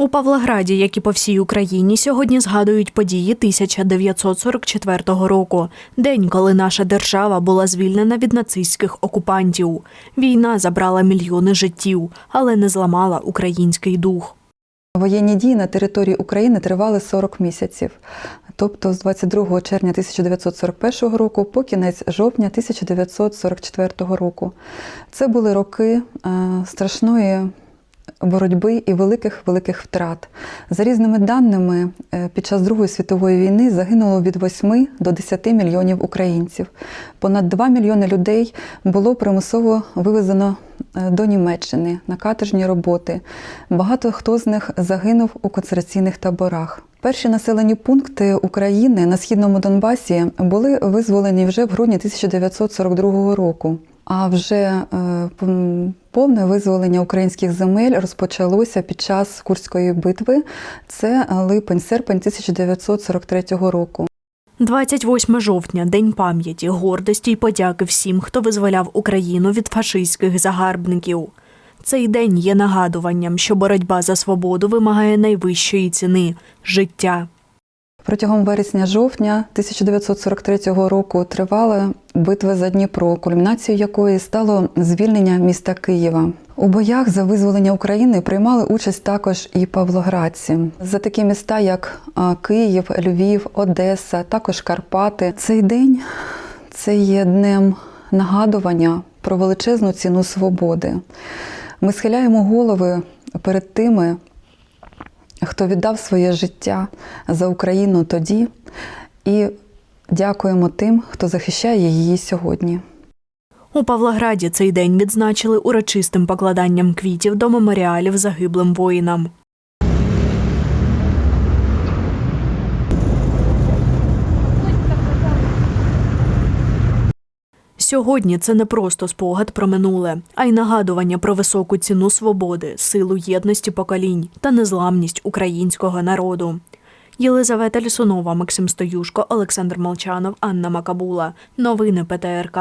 У Павлограді, як і по всій Україні, сьогодні згадують події 1944 року, день, коли наша держава була звільнена від нацистських окупантів. Війна забрала мільйони життів, але не зламала український дух. Воєнні дії на території України тривали 40 місяців, тобто з 22 червня 1941 року по кінець жовтня 1944 року. Це були роки е, страшної боротьби і великих великих втрат. За різними даними, е, під час Другої світової війни загинуло від 8 до 10 мільйонів українців. Понад 2 мільйони людей було примусово вивезено е, до Німеччини на каторжні роботи. Багато хто з них загинув у концентраційних таборах. Перші населені пункти України на східному Донбасі були визволені вже в грудні 1942 року. А вже е, повне визволення українських земель розпочалося під час Курської битви. Це липень-серпень 1943 року. 28 жовтня День пам'яті, гордості й подяки всім, хто визволяв Україну від фашистських загарбників. Цей день є нагадуванням, що боротьба за свободу вимагає найвищої ціни життя. Протягом вересня-жовтня 1943 року тривала битва за Дніпро, кульмінацією якої стало звільнення міста Києва. У боях за визволення України приймали участь також і павлоградці. За такі міста, як Київ, Львів, Одеса, також Карпати. Цей день це є днем нагадування про величезну ціну свободи. Ми схиляємо голови перед тими, хто віддав своє життя за Україну тоді, і дякуємо тим, хто захищає її сьогодні. У Павлограді цей день відзначили урочистим покладанням квітів до меморіалів загиблим воїнам. Сьогодні це не просто спогад про минуле, а й нагадування про високу ціну свободи, силу єдності поколінь та незламність українського народу. Єлизавета Лісунова, Максим Стоюшко, Олександр Молчанов, Анна Макабула. Новини ПТРК.